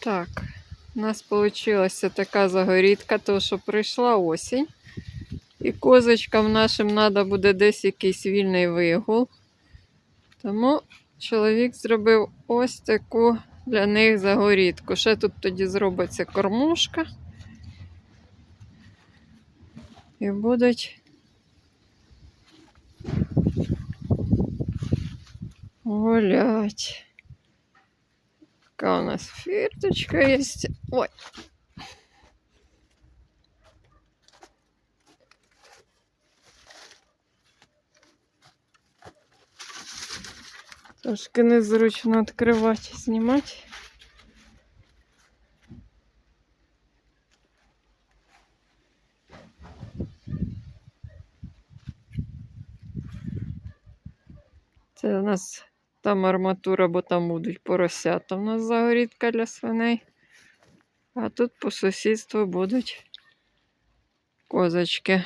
Так, у нас вийшла така загорідка, то що прийшла осінь. І козочкам нашим треба буде десь якийсь вільний вигул. Тому чоловік зробив ось таку для них загорідку. Ще тут тоді зробиться кормушка. І будуть гулять. Така у нас фірточка є. Ой. Трошки незручно відкривати, знімати. Це у нас там арматура, бо там будуть поросята. У нас загорідка для свиней. А тут по сусідству будуть козочки.